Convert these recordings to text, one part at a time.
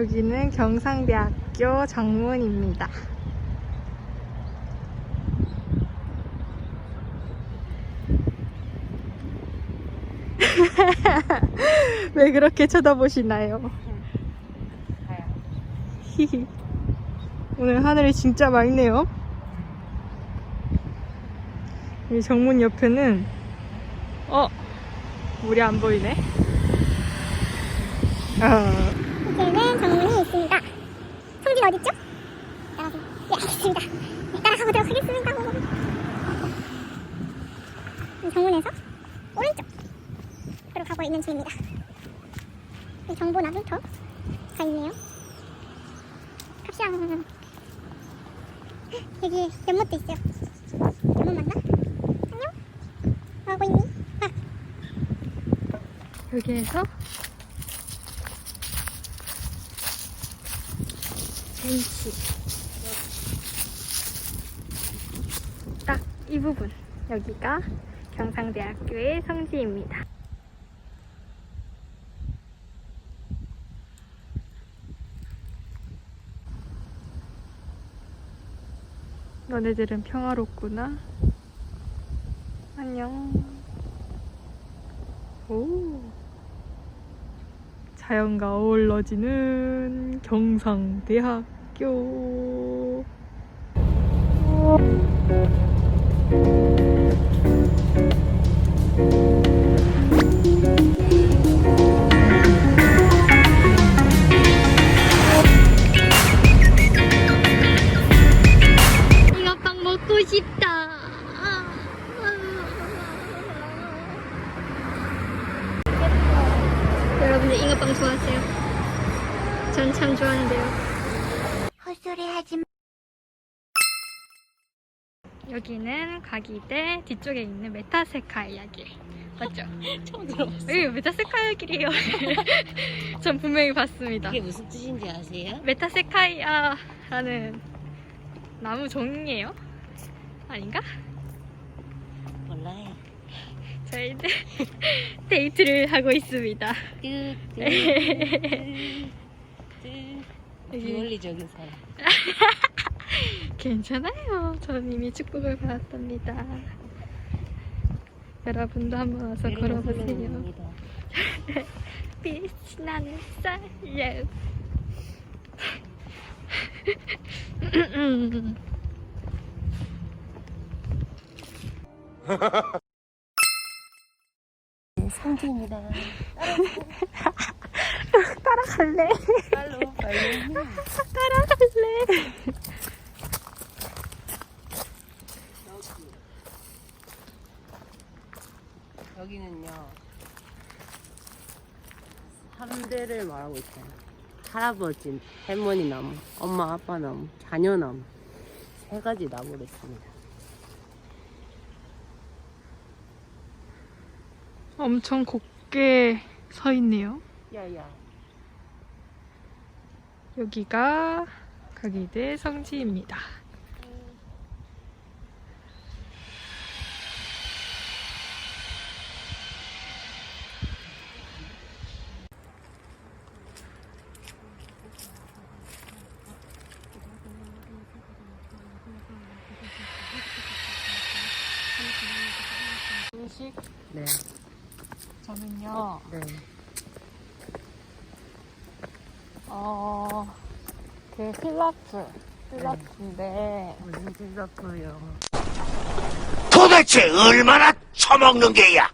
여기는 경상대학교 정문입니다. 왜 그렇게 쳐다보시나요? 오늘 하늘이 진짜 맑네요. 이 정문 옆에는 어 물이 안 보이네. 어. 이제는 정문이 있습니다. 성진 어딨죠? 여러분, 예, 알겠습니다. 네, 따라가보도록 하겠습니다. 이 정문에서 오른쪽으로 가고 있는 중입니다. 이 정보나부터 가 있네요. 갑시다. 여기 연못도 있어요. 연못 맞나? 안녕? 뭐 하고 있니? 아, 여기에서 벤치 딱 이 부분 여기가 경상대학교의 성지입니다. 너네들은 평화롭구나. 안녕. 오. 자연과 어우러지는 경상대학 교. 이 여기는 가기대 뒤쪽에 있는 메타세카 이야기. 맞죠? 처음 들어봤어. 여기 메타세카이아 길이에요. 전 분명히 봤습니다. 이게 무슨 뜻인지 아세요? 메타세카이아라는 나무 종이에요? 아닌가? 몰라요. 저희는 데이트를 하고 있습니다. 여기. 비원리적인 사람. 괜찮아요. 저는 이미 축복을 받았답니다. 여러분도 한번 와서 걸어보세요. 빛이 나는 쌀려. 네, 성지입니다. 따라갈래? 빨로 빨리. 따라갈래? 여기는요. 3대를 말하고 있어요. 할아버지, 할머니 나무, 엄마, 아빠 나무, 자녀 나무. 세 가지 나무를 씁니다. 엄청 곱게 서 있네요. 야야. 여기가 가기대 성지입니다. 음식 네. 저는요. 네. 어, 그 필라프, 필라프인데 무슨 딜러프요? 도대체 얼마나 처먹는 게야?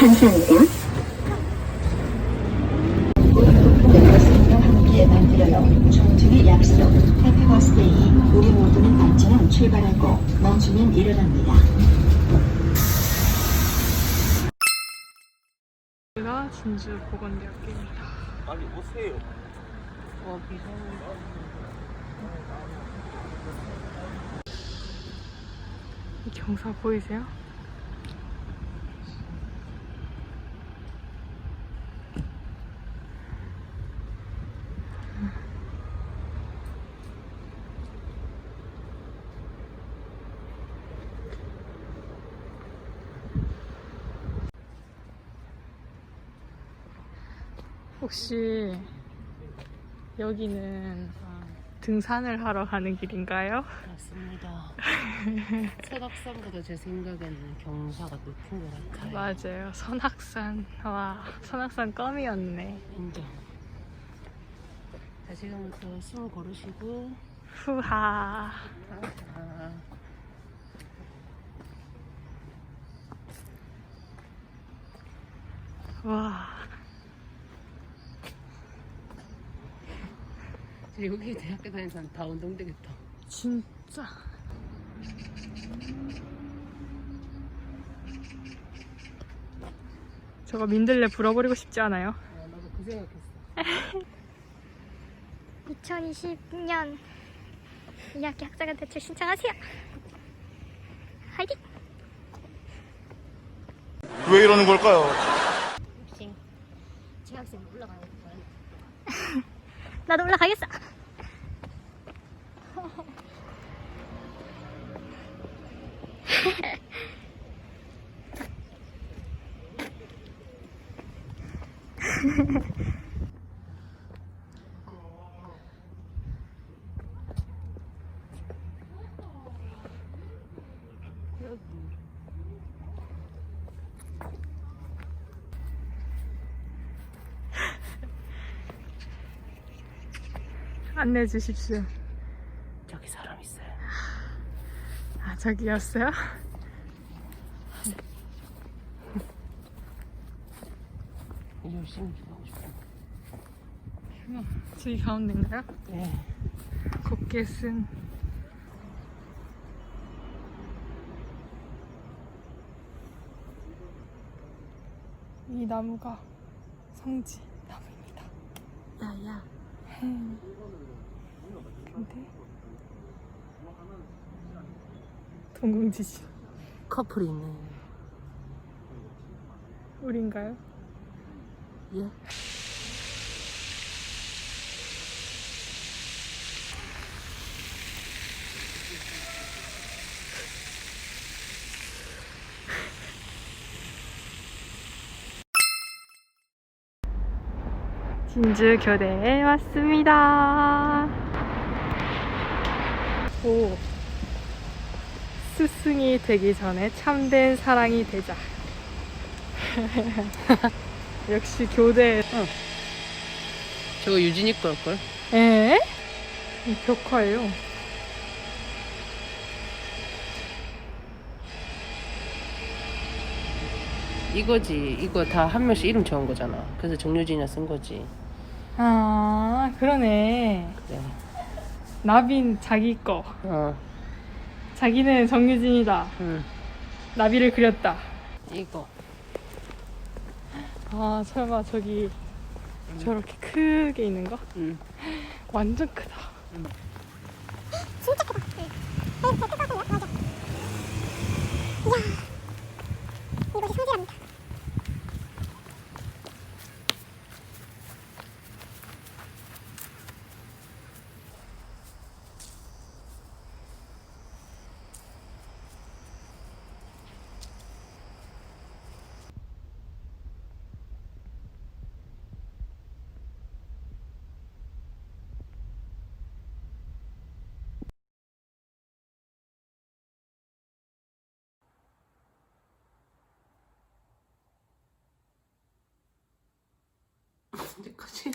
감사합니다. 함께 만들어요. 정중의 약속. 해피 버스데이. 우리 모두는 안전한 출발하고 멈추면 일어납니다. 여기가 진주 보건대학교입니다. 빨리 오세요. 이 경사 보이세요? 혹시 여기는 등산을 하러 가는 길인가요? 맞습니다. 설악산보다 제 생각에는 경사가 높은 것 같아요. 맞아요. 선악산. 와, 선악산 껌이었네. 인정. 자, 지금부터 숨 고르시고. 후하. 아, 와. 여기 대학교 다니는 사람 다 운동 되겠다. 진짜. 저거 민들레 불어버리고 싶지 않아요? 아, 나도 그 생각했어. 2020년 2학기 학자간 대출 신청하세요. 화이팅! 왜 이러는 걸까요? 혹시 재학생 올라가는 거예요? 나도 올라가겠어. 안내해 주십시오. 저기 사람 있어요. 아, 저기였어요? 열심히 기도하고 싶어요. 저기 가운데인가요? 네. 곱게 쓴 이 나무가 성지 나무입니다. 야야. 근데 동공지시 커플이 있네. 우린가요? 예? 진주 교대에 왔습니다. 오. 스승이 되기 전에 참된 사랑이 되자. 역시 교대. 저거 유진이 걸걸? 에? 이 벽화예요. 이거지. 이거 다 한 명씩 이름 적은 거잖아. 그래서 정유진이 쓴 거지. 아, 그러네. 그래. 나빈 자기 거. 어. 자기는 정유진이다. 응. 나비를 그렸다. 이거. 아 설마 저기 저렇게 크게 있는 거? 응. 완전 크다. 응. 진짜 크다. 네, 네, 네, 야. こっち